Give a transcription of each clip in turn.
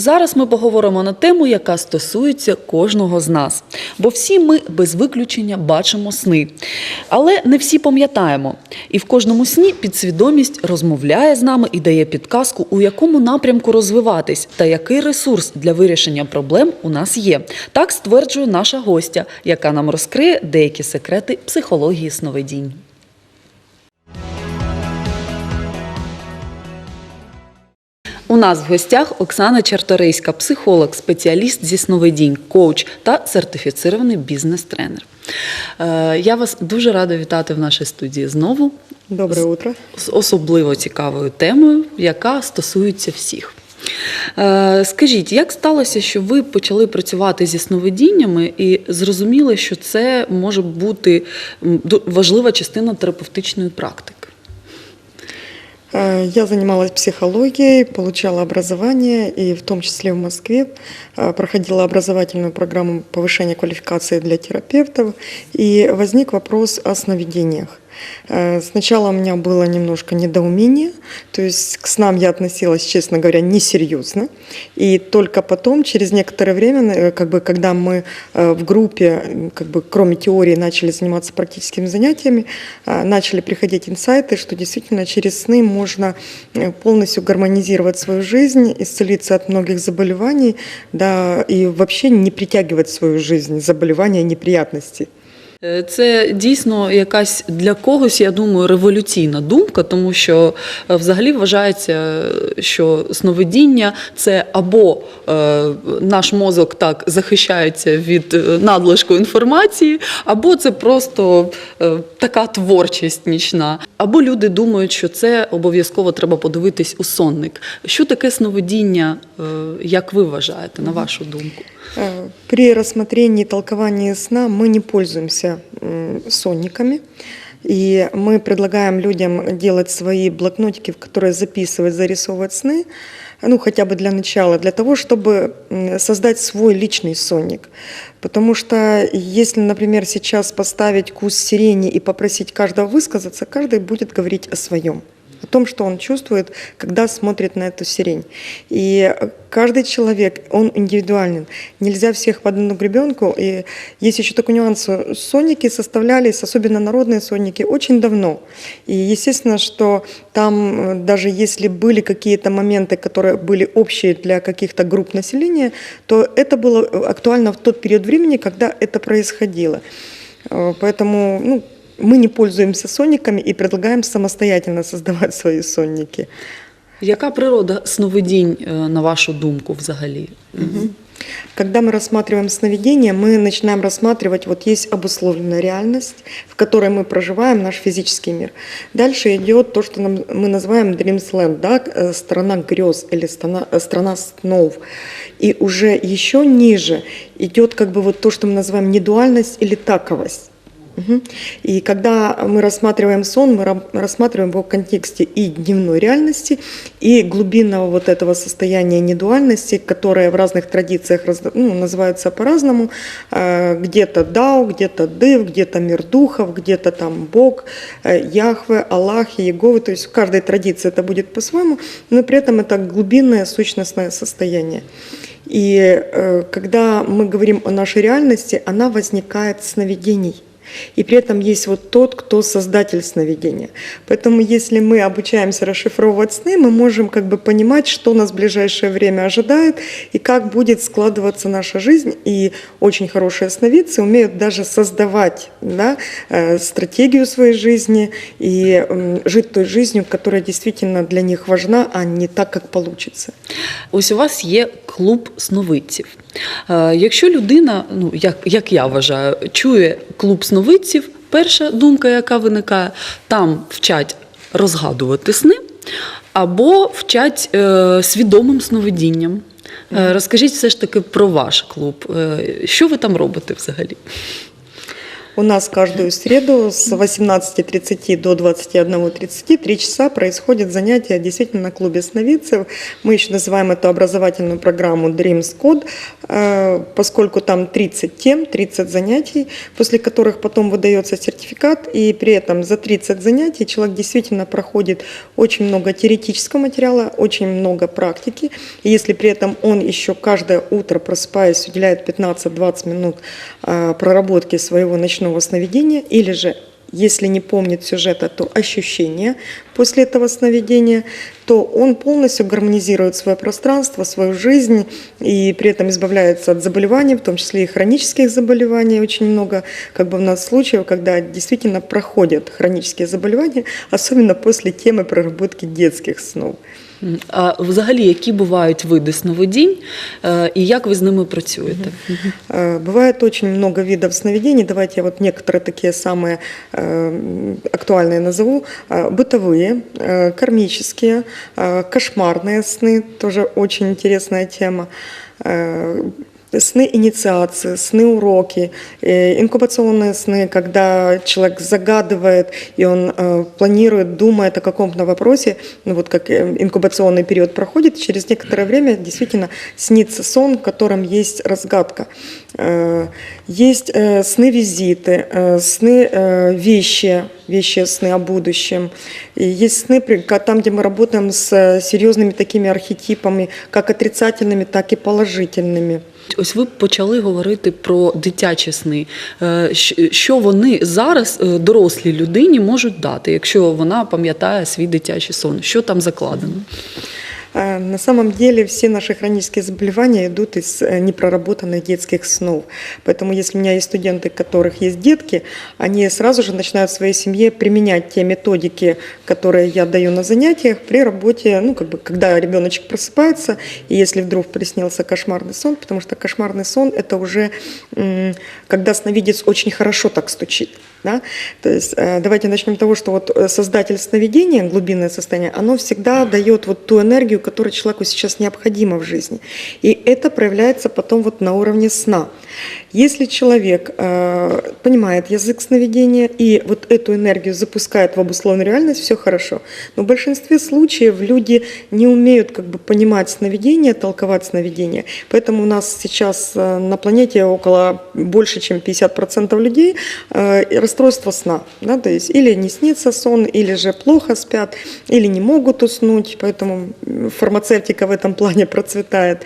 Зараз ми поговоримо на тему, яка стосується кожного з нас. Бо всі ми без виключення бачимо сни. Але не всі пам'ятаємо. І в кожному сні підсвідомість розмовляє з нами і дає підказку, у якому напрямку розвиватись та який ресурс для вирішення проблем у нас є. Так стверджує наша гостя, яка нам розкриє деякі секрети психології сновидінь. У нас в гостях Оксана Чарторийська, психолог, спеціаліст зі сновидінь, коуч та сертифіцирований бізнес-тренер. Е, Я вас дуже рада вітати в нашій студії знову Доброе утро. з особливо цікавою темою, яка стосується всіх. Е, Скажіть, як сталося, що ви почали працювати зі сновидіннями і зрозуміли, що це може бути важлива частина терапевтичної практики? Э, Я занималась психологией, получала образование и в том числе в Москве э, проходила образовательную программу повышения квалификации для терапевтов. И возник вопрос о сновидениях. Э, Сначала у меня было немножко недоумение, то есть к снам я относилась, честно говоря, несерьезно. И только потом, через некоторое время, э, как бы, когда мы э, в группе, как бы, кроме теории, начали заниматься практическими занятиями, начали приходить инсайты, что действительно через сны можно полностью гармонизировать свою жизнь, исцелиться от многих заболеваний, да, и вообще не притягивать в свою жизнь заболевания, неприятности. Е, Це дійсно якась для когось, я думаю, революційна думка, тому що е, взагалі вважається, що сновидіння це або е, наш мозок так захищається від надлишку інформації, або це просто така творчість нічна. Або люди думають, що це обов'язково треба подивитись у сонник. Що таке сновидіння, як ви вважаєте, на вашу думку? При рассмотрении толковании сна мы не пользуемся сонниками. И мы предлагаем людям делать свои блокнотики, в которые записывать, зарисовывать сны, ну, хотя бы для начала, для того, чтобы создать свой личный сонник. Потому что если, например, сейчас поставить куст сирени и попросить каждого высказаться, каждый будет говорить о своем о том, что он чувствует, когда смотрит на эту сирень. И каждый человек, он индивидуален. Нельзя всех под одну гребенку. И есть еще такой нюанс. Сонники составлялись, особенно народные сонники, очень давно. И естественно, что там э, даже если были какие-то моменты, которые были общие для каких-то групп населения, то это было актуально в тот период времени, когда это происходило. Э, Поэтому ну, мы не пользуемся сонниками и предлагаем самостоятельно создавать свои сонники. Яка природа сновидінь, е, на вашу думку, взагалі? Когда мы рассматриваем сновидение, мы начинаем рассматривать, вот есть обусловленная реальность, в которой мы проживаем наш физический мир. Дальше идет то, что нам, мы называем Dreamsland, да, э, страна грез или страна, э, страна снов. И уже еще ниже идет как бы вот то, что мы называем недуальность или таковость. И когда мы рассматриваем сон, мы ра- рассматриваем его в контексте и дневной реальности, и глубинного вот этого состояния недуальности, которое в разных традициях ну, называется по-разному. Э, Где-то Дао, где-то Дыв, где-то мир духов, где-то там Бог, э, Яхве, Аллах, Иеговы. То есть в каждой традиции это будет по-своему, но при этом это глубинное сущностное состояние. И э, когда мы говорим о нашей реальности, она возникает с сновидений. И при этом есть вот тот, кто создатель сновидения. Поэтому если мы обучаемся расшифровывать сны, мы можем как бы понимать, что нас в ближайшее время ожидает и как будет складываться наша жизнь. И очень хорошие сновидцы умеют даже создавать да, э, стратегию своей жизни и м, жить той жизнью, которая действительно для них важна, а не так, как получится. Ось у вас є клуб сновидців. Е, Якщо людина, ну як, як я вважаю, чує клуб сновидців, перша думка, яка виникає, там вчать розгадувати сни або вчать е, свідомим сновидінням. Е, Розкажіть все ж таки про ваш клуб. Е, Що ви там робите взагалі? У нас каждую среду с 18.30 до 21.30 3 часа происходит занятие действительно на клубе сновидцев. Мы еще называем эту образовательную программу Dreams Code, э, поскольку там 30 тем, 30 занятий, после которых потом выдается сертификат, и при этом за 30 занятий человек действительно проходит очень много теоретического материала, очень много практики. И если при этом он еще каждое утро, просыпаясь, уделяет 15-20 минут э, проработке своего ночного сновидения, или же если не помнит сюжета, то ощущения после этого сновидения, то он полностью гармонизирует свое пространство, свою жизнь и при этом избавляется от заболеваний, в том числе и хронических заболеваний. Очень много как бы у нас случаев, когда действительно проходят хронические заболевания, особенно после темы проработки детских снов. М, А взагалі, які бувають види сновидінь е, і як ви з ними працюєте? Э, Бывает очень много видов сновидений. Давайте я вот некоторые такие самые э, актуальные назову. Э, Бытовые, э, кармические, э, кошмарные сны, тоже очень интересная тема. Сны инициации, сны уроки, э, инкубационные сны, когда человек загадывает и он э, планирует, думает о каком-то вопросе, ну вот как э, инкубационный период проходит, через некоторое время действительно снится сон, в котором есть разгадка. Есть сны-визиты, сны вещи, вещи сны о будущем. И есть сны, там, где мы работаем с серьезными такими архетипами, как отрицательными, так и положительными. Ось ви почали говорити про дитячі сни. Е, Що вони зараз е, дорослій людині можуть дати, якщо вона пам'ятає свій дитячий сон? Що там закладено? Э, На самом деле все наши хронические заболевания идут из э, непроработанных детских снов. Поэтому если у меня есть студенты, у которых есть детки, они сразу же начинают в своей семье применять те методики, которые я даю на занятиях при работе, ну, как бы, когда ребеночек просыпается, и если вдруг приснился кошмарный сон, потому что кошмарный сон – это уже когда сновидец очень хорошо так стучит. Да? То есть э, давайте начнем с того, что вот э, создатель сновидения, глубинное состояние, оно всегда дает вот ту энергию, которая человеку сейчас необходима в жизни. И это проявляется потом вот на уровне сна. Если человек э, понимает язык сновидения и вот эту энергию запускает в обусловленную реальность, все хорошо. Но в большинстве случаев люди не умеют как бы понимать сновидение, толковать сновидение. Поэтому у нас сейчас э, на планете около больше, чем 50% людей э, расстройство сна. Да, то есть или не снится сон, или же плохо спят, или не могут уснуть. Поэтому фармацевтика в этом плане процветает.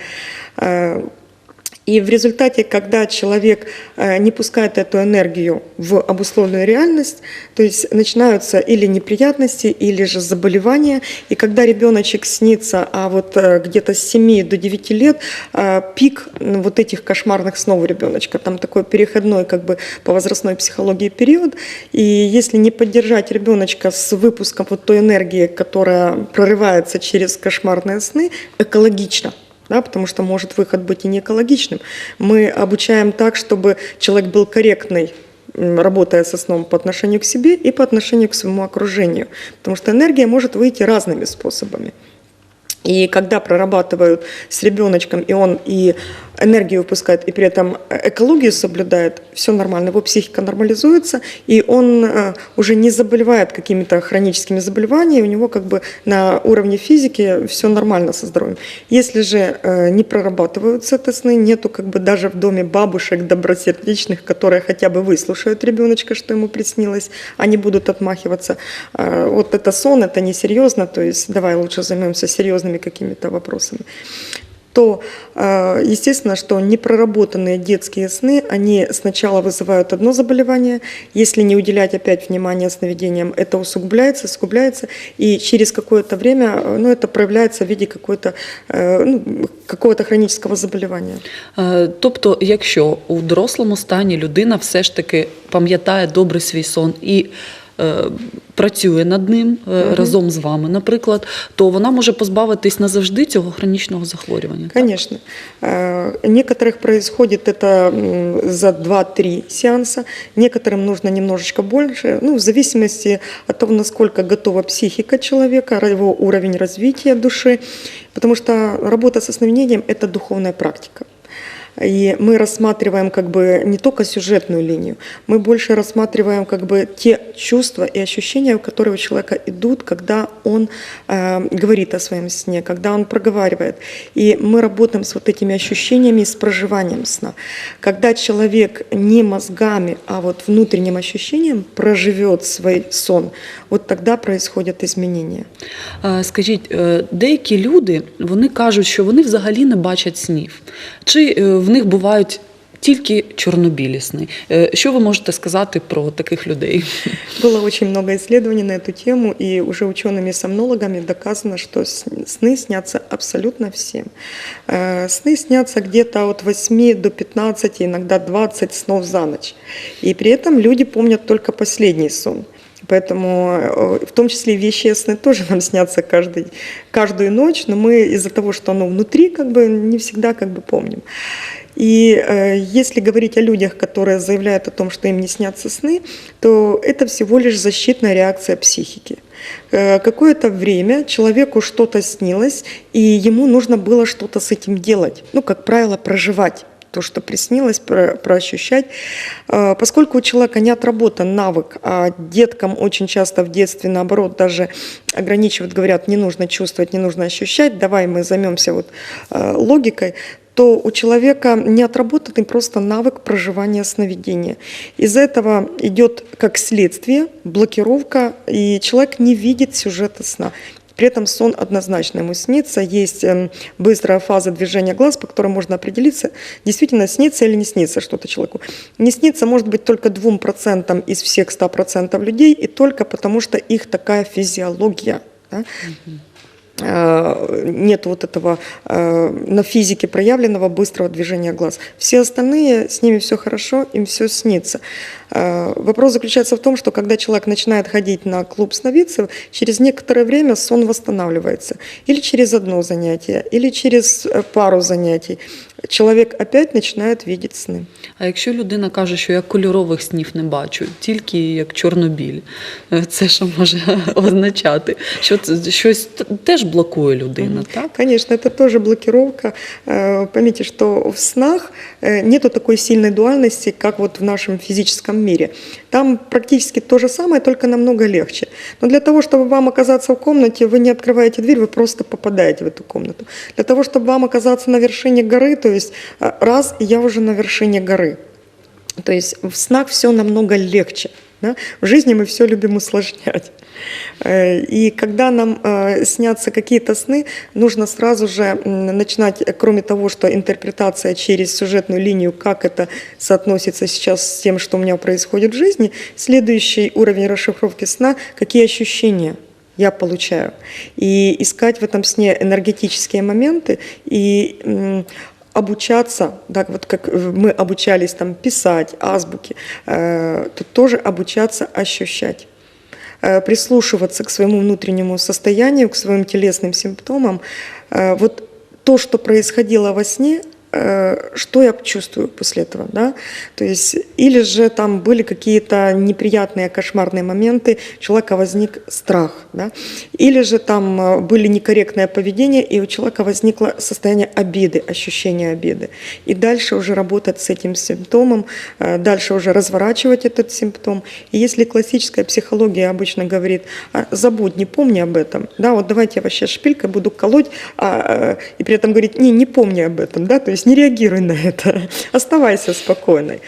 И в результате, когда человек э, не пускает эту энергию в обусловленную реальность, то есть начинаются или неприятности, или же заболевания. И когда ребеночек снится, а вот э, где-то с 7 до 9 лет э, пик вот этих кошмарных снов у ребеночка, там такой переходной как бы по возрастной психологии период. И если не поддержать ребеночка с выпуском вот той энергии, которая прорывается через кошмарные сны, экологично, да, потому что может выход быть и не экологичным. Мы обучаем так, чтобы человек был корректный, работая со сном по отношению к себе и по отношению к своему окружению. Потому что энергия может выйти разными способами. И когда прорабатывают с ребеночком, и он и энергию выпускает, и при этом экологию соблюдает, все нормально, его психика нормализуется, и он э, уже не заболевает какими-то хроническими заболеваниями, у него как бы на уровне физики все нормально со здоровьем. Если же э, не прорабатываются это сны, нету как бы даже в доме бабушек добросердечных, которые хотя бы выслушают ребеночка, что ему приснилось, они будут отмахиваться. Э, Вот это сон, это несерьезно, то есть давай лучше займемся серьезными какими-то вопросами то, э, естественно, что непроработанные детские сны, они сначала вызывают одно заболевание, если не уделять опять внимание сновидениям, это усугубляется, усугубляется, и через какое-то время э, ну, это проявляется в виде какой-то, э, ну, какого-то хронического заболевания. Е, Тобто, якщо у дорослому стані людина все ж таки пам'ятає добре свій сон і е, працює над ним е, разом з вами, наприклад, то вона може позбавитись назавжди цього хронічного захворювання. Э, Некоторых происходит это за 2-3 сеанса, некоторым нужно немножечко больше, ну, в зависимости от того, насколько готова психика человека, его уровень развития души, потому что работа со сновидением – это духовная практика. И мы рассматриваем как бы не только сюжетную линию, мы больше рассматриваем как бы те чувства и ощущения, которые у человека идут, когда он э, говорит о своем сне, когда он проговаривает. И мы работаем с вот этими ощущениями, с проживанием сна. Когда человек не мозгами, а вот внутренним ощущением проживет свой сон, вот тогда происходят изменения. Е, Скажіть, е, деякі люди вони кажуть, що вони взагалі не бачать снів. Чи е, в них бувають тільки чорнобілі сни? Е, Що ви можете сказати про таких людей? Было очень много исследований на эту тему, и уже учеными-сомнологами доказано, что с- сны снятся абсолютно всем. Э, Сны снятся где-то от 8 до 15, иногда 20 снов за ночь. И при этом люди помнят только последний сон. Поэтому э, в том числе и вещие сны тоже нам снятся каждый, каждую ночь, но мы из-за того, что оно внутри, как бы не всегда как бы помним. И э, если говорить о людях, которые заявляют о том, что им не снятся сны, то это всего лишь защитная реакция психики. Э, Какое-то время человеку что-то снилось, и ему нужно было что-то с этим делать. Ну, как правило, проживать то, что приснилось, про, проощущать. Э, Поскольку у человека не отработан навык, а деткам очень часто в детстве, наоборот, даже ограничивают, говорят, не нужно чувствовать, не нужно ощущать, давай мы займемся вот э, логикой, то у человека не отработанный просто навык проживания сновидения. Из этого идет как следствие блокировка, и человек не видит сюжета сна. При этом сон однозначно ему снится. Есть эм, быстрая фаза движения глаз, по которой можно определиться, действительно снится или не снится что-то человеку. Не снится может быть только 2% из всех 100% людей, и только потому, что их такая физиология. да. Э, нет вот этого э, на физике проявленного быстрого движения глаз. Все остальные, с ними все хорошо, им все снится. Э, Вопрос заключается в том, что когда человек начинает ходить на клуб сновидцев, через некоторое время сон восстанавливается. Или через одно занятие, или через э, пару занятий. Человек опять начинает видеть сны. А якщо людина каже, що я кольорових снів не бачу, тільки як чорнобілі, е, це що може означати? Що це щось т- теж блокує людину, так? Конечно, это тоже блокировка. Э, Поймите, что в снах э, нету такой сильной дуальности, как вот в нашем физическом мире. Там практически то же самое, только намного легче. Но для того, чтобы вам оказаться в комнате, вы не открываете дверь, вы просто попадаете в эту комнату. Для того, чтобы вам оказаться на вершине горы, то есть э, раз, и я уже на вершине горы. То есть в снах все намного легче. да. В жизни мы все любим усложнять. Э, И когда нам э, снятся какие-то сны, нужно сразу же начинать, кроме того, что интерпретация через сюжетную линию, как это соотносится сейчас с тем, что у меня происходит в жизни, следующий уровень расшифровки сна, какие ощущения я получаю. И искать в этом сне энергетические моменты и обучаться, так вот как мы обучались там писать азбуки, э, то тоже обучаться ощущать э, прислушиваться к своему внутреннему состоянию, к своим телесным симптомам. Э, Вот то, что происходило во сне, э, что я чувствую после этого, да? То есть, или же там были какие-то неприятные, кошмарные моменты, у человека возник страх, да? Или же там э, были некорректное поведение, и у человека возникло состояние обиды, ощущение обиды. И дальше уже работать с этим симптомом, э, дальше уже разворачивать этот симптом. И если классическая психология обычно говорит, «А, забудь, не помни об этом, да, вот давайте я сейчас шпилькой буду колоть, а, э, и при этом говорит, не, не помни об этом, да, то есть не реагируй на это, оставайся спокойной.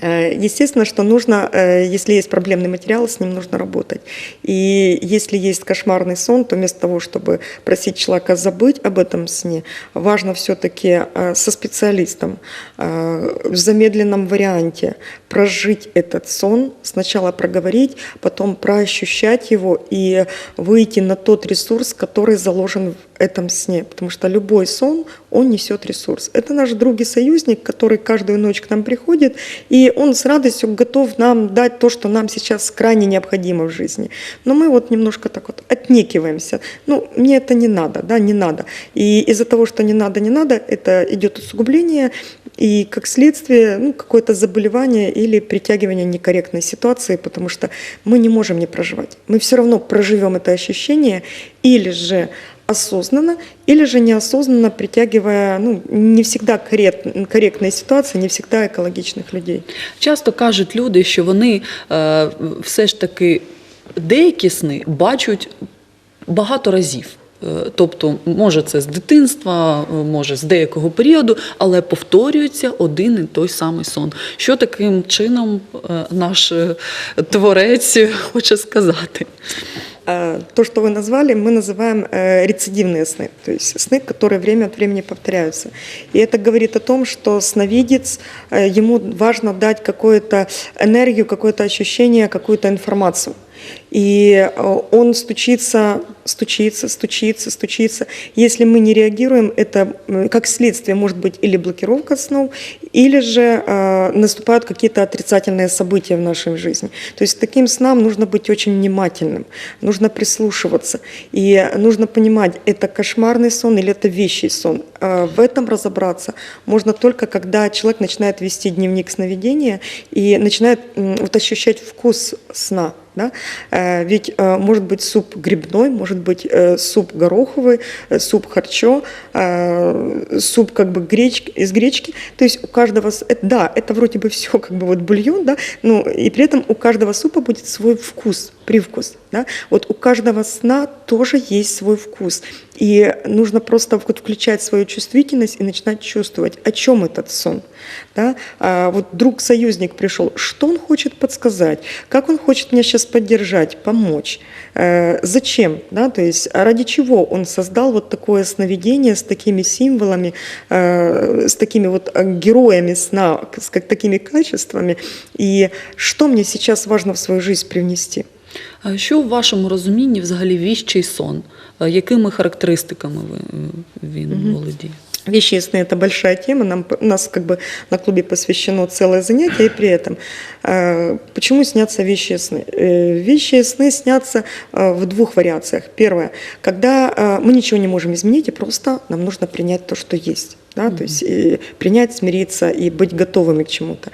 Э, Естественно, что нужно, э, если есть проблемный материал, с ним нужно работать. И если есть кошмарный сон, то вместо того, чтобы просить человека забыть об этом сне, важно все-таки со специалистом э, в замедленном варианте прожить этот сон, сначала проговорить, потом проощущать его и выйти на тот ресурс, который заложен в этом сне. Потому что любой сон, он несет ресурс. Это наш друг и союзник, который каждую ночь к нам приходит, и он с радостью готов нам дать то, что нам сейчас крайне необходимо в жизни. Но мы вот немножко так вот отнекиваемся. Ну, мне это не надо, да, не надо. И из-за того, что не надо, не надо, это идет усугубление, и как следствие ну, какое-то заболевание или притягивание некорректной ситуации, потому что мы не можем не проживать. Мы все равно проживем это ощущение, или же осознанно или же неосознанно притягивая ну, не всегда коррект, корректные ситуации, не всегда экологичных людей. Часто кажуть люди, що вони е, все ж таки деякі сни бачать багато разів. Е, Тобто, може це з дитинства, е, може з деякого періоду, але повторюється один і той самий сон. Що таким чином е, наш е, творець хоче сказати? А, То, что вы назвали, мы называем э, рецидивные сны, то есть сны, которые время от времени повторяются. И это говорит о том, что сновидец, э, ему важно дать какую-то энергию, какое-то ощущение, какую-то информацию. И э, он стучится, стучится, стучится, стучится. Если мы не реагируем, это как следствие может быть или блокировка снов, или же э, наступают какие-то отрицательные события в нашей жизни. То есть таким снам нужно быть очень внимательным, нужно прислушиваться. И нужно понимать, это кошмарный сон или это вещий сон. Э, В этом разобраться можно только, когда человек начинает вести дневник сновидения и начинает м, вот, ощущать вкус сна. Да? Э, Ведь э, может быть суп грибной, может быть э, суп гороховый, суп харчо, суп как бы гречки, из гречки. То есть у каждого, да, это вроде бы все как бы вот бульон, да, но и при этом у каждого супа будет свой вкус, привкус. Да? Вот у каждого сна тоже есть свой вкус. И нужно просто вот включать свою чувствительность и начинать чувствовать, о чем этот сон. Да? А вот друг союзник пришел, что он хочет подсказать, как он хочет меня сейчас поддержать, помочь, Э, зачем, да? то есть а ради чего он создал вот такое сновидение с такими символами, э, с такими вот э, героями сна, с как такими качествами, и что мне сейчас важно в свою жизнь привнести. А Що в вашому розумінні взагалі віщий сон? Е, Якими характеристиками ви, е, він володіє? Вещи сны – это большая тема, нам, нас как бы на клубе посвящено целое занятие, и при этом э, почему снятся вещи сны? Э, вещи сны снятся э, в двух вариациях. Первое, когда э, мы ничего не можем изменить, и просто нам нужно принять то, что есть. Да, то есть и принять, смириться и быть готовыми к чему-то.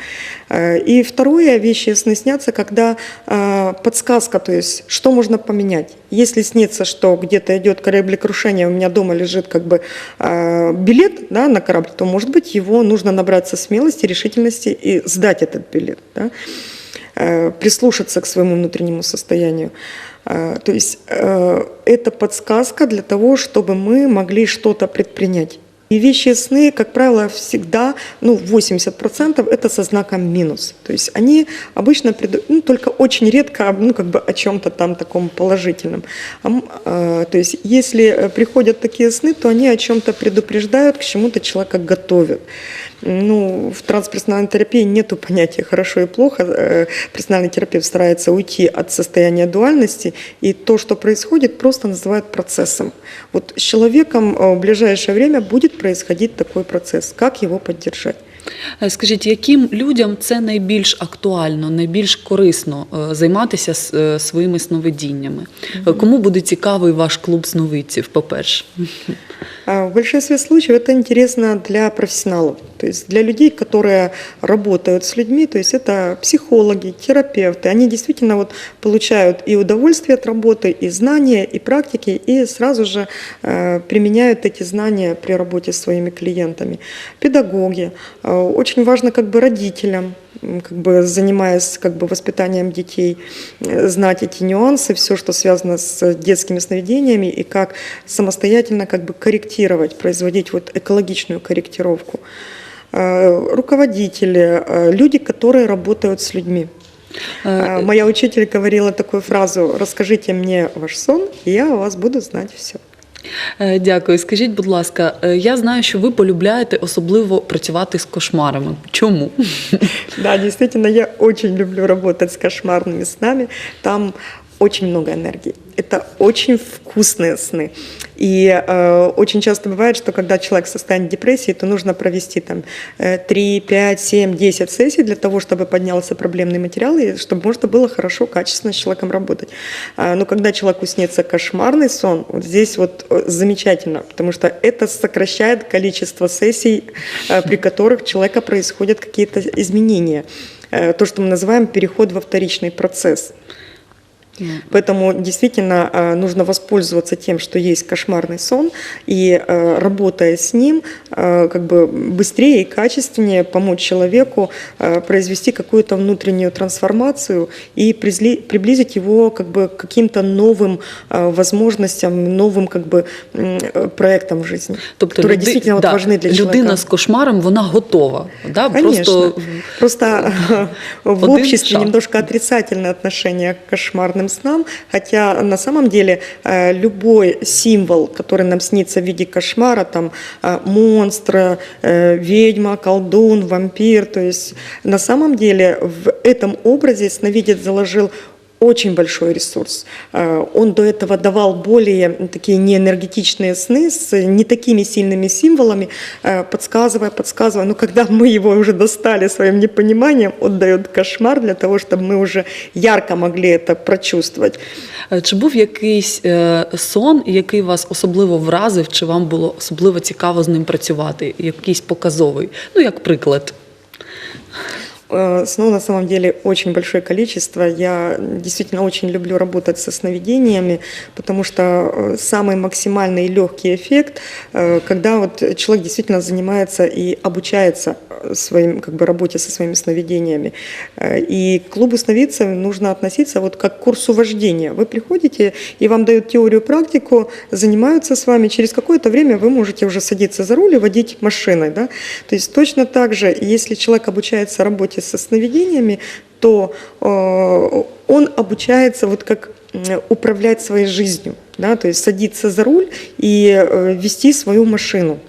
Э, И второе, вещи сны снятся, когда э, подсказка, то есть что можно поменять. Если снится, что где-то идет кораблекрушение, у меня дома лежит как бы э, билет да, на корабль, то, может быть, его нужно набраться смелости, решительности и сдать этот билет. Да? Э, прислушаться к своему внутреннему состоянию. То есть это подсказка для того, чтобы мы могли что-то предпринять. И вещи сны, как правило, всегда, ну, 80% это со знаком минус. То есть они обычно, ну, только очень редко, ну, как бы о чем-то там таком положительном. Э, то есть если э, приходят такие сны, то они о чем-то предупреждают, к чему-то человека готовят. Ну, в трансперсональной терапии нету понятия хорошо и плохо. Э, Персональный терапевт старается уйти от состояния дуальности, и то, что происходит, просто называют процессом. Вот с человеком э, в ближайшее время будет происходить такой процесс. Как его поддержать? Е, Скажіть, яким людям це найбільш актуально, найбільш корисно е, займатися с- е, своїми сновидіннями? Е, Кому буде цікавий ваш клуб сновидців, по-перше? А, В большинстве случаев это интересно для профессионалов, то есть для людей, которые работают с людьми, то есть это психологи, терапевты, они действительно вот получают и удовольствие от работы, и знания, и практики, и сразу же э, применяют эти знания при работе с своими клиентами. Педагоги, э, очень важно как бы родителям, как бы занимаясь как бы воспитанием детей, э, знать эти нюансы, все, что связано с детскими сновидениями и как самостоятельно как бы корректировать, производить вот экологичную корректировку. Э, Руководители, э, люди, которые работают с людьми. Моя учитель говорила такую фразу «Расскажите мне ваш сон, и я о вас буду знать все». Е, Дякую. Скажіть, будь ласка, е, я знаю, що ви полюбляєте особливо працювати з кошмарами. Чому? Да, действительно, я очень люблю работать с кошмарными снами. Там очень много энергии. Это очень вкусные сны. И э, очень часто бывает, что когда человек в состоянии депрессии, то нужно провести там э, 3, 5, 7, 10 сессий для того, чтобы поднялся проблемный материал, и чтобы можно было хорошо, качественно с человеком работать. А, но когда человеку снится кошмарный сон, вот здесь вот э, замечательно, потому что это сокращает количество сессий, э, при которых у человека происходят какие-то изменения. Э, То, что мы называем переход во вторичный процесс. Поэтому действительно э, нужно воспользоваться тем, что есть кошмарный сон, и э, работая с ним, э, как бы быстрее и качественнее помочь человеку произвести какую-то внутреннюю трансформацию и приблизить его как бы к каким-то новым возможностям, новым как бы проектам в жизни, которые люди- действительно вот да, важны для людина человека. з кошмаром, вона готова. Да? Конечно. Просто Просто в обществе шаг. немножко отрицательное отношение к кошмарным снам, хотя на самом деле э, любой символ, который нам снится в виде кошмара, там э, монстр, э, ведьма, колдун, вампир, то есть на самом деле в этом образе сновидец заложил очень большой ресурс. Э, Он до этого давал более такие неэнергетичные сны с не такими сильными символами, э, подсказывая, подсказывая. Но когда мы его уже достали своим непониманием, он дает кошмар для того, чтобы мы уже ярко могли это прочувствовать. Е, Чи був якийсь е, сон, який вас особливо вразив, чи вам було особливо цікаво з ним працювати? Якийсь показовий? Ну, як приклад. Э, Снов на самом деле очень большое количество. Я действительно очень люблю работать со сновидениями, потому что э, самый максимальный и легкий эффект, э, когда вот человек действительно занимается и обучается своим, как бы, работе со своими сновидениями. И к клубу сновидцев нужно относиться вот как к курсу вождения. Вы приходите, и вам дают теорию, практику, занимаются с вами. Через какое-то время вы можете уже садиться за руль и водить машиной. Да? То есть точно так же, если человек обучается работе со сновидениями, то э, он обучается вот как управлять своей жизнью, да? то есть садиться за руль и э, вести свою машину.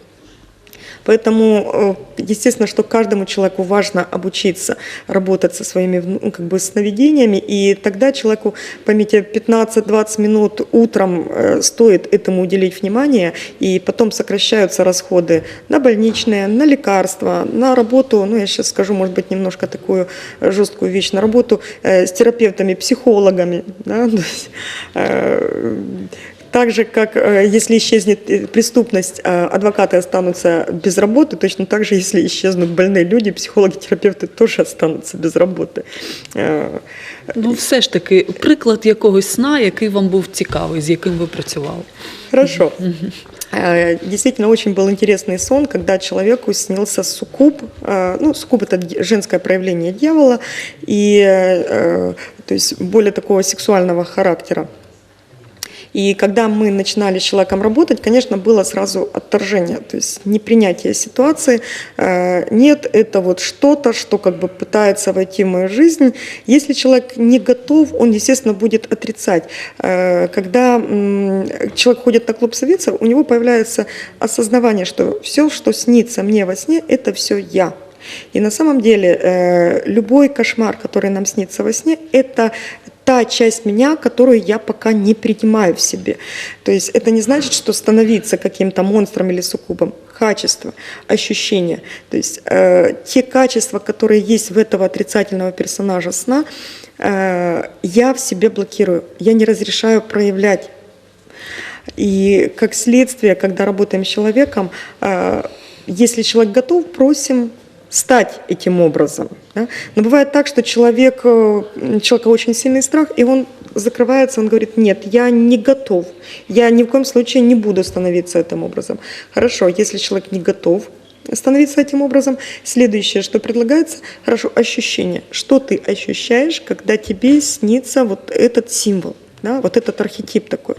Поэтому, э, естественно, что каждому человеку важно обучиться работать со своими ну, как бы, сновидениями, и тогда человеку, поймите, 15-20 минут утром э, стоит этому уделить внимание, и потом сокращаются расходы на больничные, на лекарства, на работу, ну, я сейчас скажу, может быть, немножко такую э, жесткую вещь, на работу с терапевтами, психологами, да, то есть, так же, как э, если исчезнет э, преступность, э, адвокаты останутся без работы, точно так же, если исчезнут больные люди, психологи, терапевты тоже останутся без работы. Ну, все ж таки, приклад якогось сна, який вам був цікавий, з яким ви працювали. Хорошо. Действительно, очень был интересный сон, когда человеку снился суккуб. Ну, суккуб – это женское проявление дьявола, и, то есть более такого сексуального характера. И когда мы начинали с человеком работать, конечно, было сразу отторжение, то есть непринятие ситуации. Э, Нет, это вот что-то, что как бы пытается войти в мою жизнь. Если человек не готов, он, естественно, будет отрицать. Э, Когда человек ходит на клуб совета, у него появляется осознавание, что все, что снится мне во сне, это все я. И на самом деле э, любой кошмар, который нам снится во сне, это та часть меня, которую я пока не принимаю в себе. То есть это не значит, что становиться каким-то монстром или суккубом. Качество, ощущения. То есть э, те качества, которые есть в этого отрицательного персонажа сна, э, я в себе блокирую. Я не разрешаю проявлять и как следствие, когда работаем с человеком, э, если человек готов, просим стать этим образом. да. Но бывает так, что человек, э, человека очень сильный страх, и он закрывается, он говорит, нет, я не готов, я ни в коем случае не буду становиться этим образом. Хорошо, если человек не готов, становиться этим образом. Следующее, что предлагается, хорошо, ощущение. Что ты ощущаешь, когда тебе снится вот этот символ, да, вот этот архетип такой.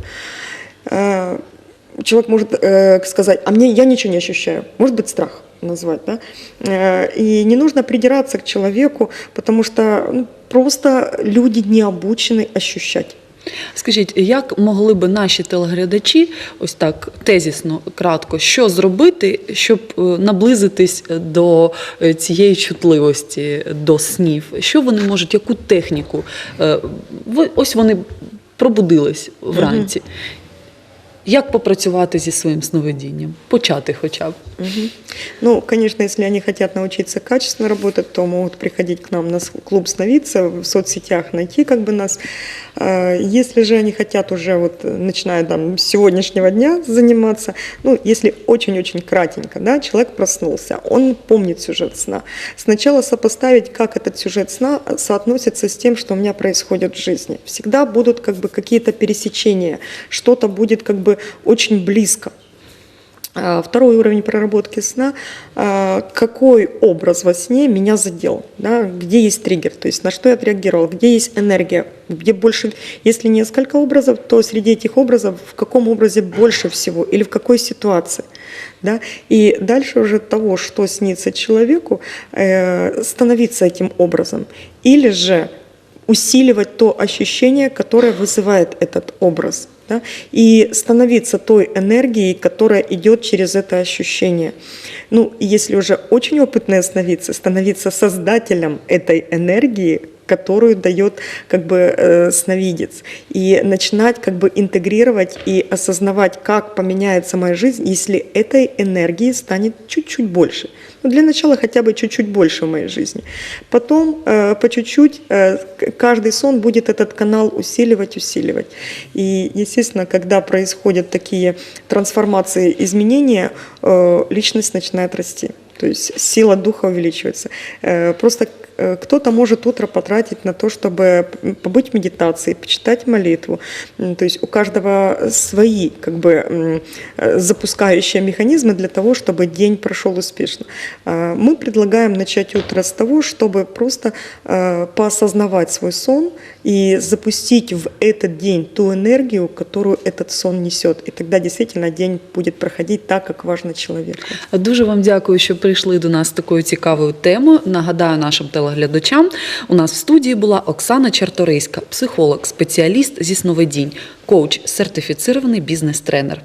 Э, Человек может э, сказать, а мне я ничего не ощущаю. Может быть страх назвать, да? Э, И не нужно придираться к человеку, потому что ну, просто люди не обучены ощущать. Скажіть, як могли би наші телеглядачі, ось так тезісно, кратко, що зробити, щоб е, наблизитись до е, цієї чутливості, до снів? Що вони можуть, яку техніку? Е, ви- Ось вони пробудились вранці. Як попрацювати зі своїм сновидінням? Почати хоча б. Мгм. Ну, конечно, если они хотят научиться качественно работать, то могут приходить к нам на с- клуб сновидца, в соцсетях найти как бы нас. А, Если же они хотят уже вот, э, начиная там с сегодняшнего дня заниматься, ну, если очень-очень кратенько, да, человек проснулся, он помнит сюжет сна. Сначала сопоставить, как этот сюжет сна э, соотносится с тем, что у меня происходит в жизни. Всегда будут как бы какие-то пересечения, что-то будет как бы очень близко. А, Второй уровень проработки сна, а, какой образ во сне меня задел, да, где есть триггер, то есть на что я отреагировал, где есть энергия, где больше, если несколько образов, то среди этих образов в каком образе больше всего или в какой ситуации. Да? И дальше уже того, что снится человеку, э, становиться этим образом. Или же усиливать то ощущение, которое вызывает этот образ, да, и становиться той энергией, которая идет через это ощущение. Ну, если уже очень опытные становиться, становиться создателем этой энергии, которую дает как бы э, сновидец, и начинать как бы интегрировать и осознавать, как поменяется моя жизнь, если этой энергии станет чуть-чуть больше. Ну, для начала хотя бы чуть-чуть больше в моей жизни. Потом э, по чуть-чуть э, каждый сон будет этот канал усиливать, усиливать. И, естественно, когда происходят такие трансформации, изменения, э, личность начинает расти. То есть сила духа увеличивается. Э, Просто кто-то может утро потратить на то, чтобы побыть в медитации, почитать молитву. То есть у каждого свои как бы э, запускающие механизмы для того, чтобы день прошел успешно. А, Мы предлагаем начать утро с того, чтобы просто э, поосознавать свой сон и запустить в этот день ту энергию, которую этот сон несет. И тогда действительно день будет проходить так, как важно человеку. Дуже вам дякую, що прийшли до нас з такою цікавою темою. Нагадаю нашим телеглядачам, у нас в студії була Оксана Чарторийська, психолог, спеціаліст зі сновидінь, коуч, сертифіцирований бізнес-тренер.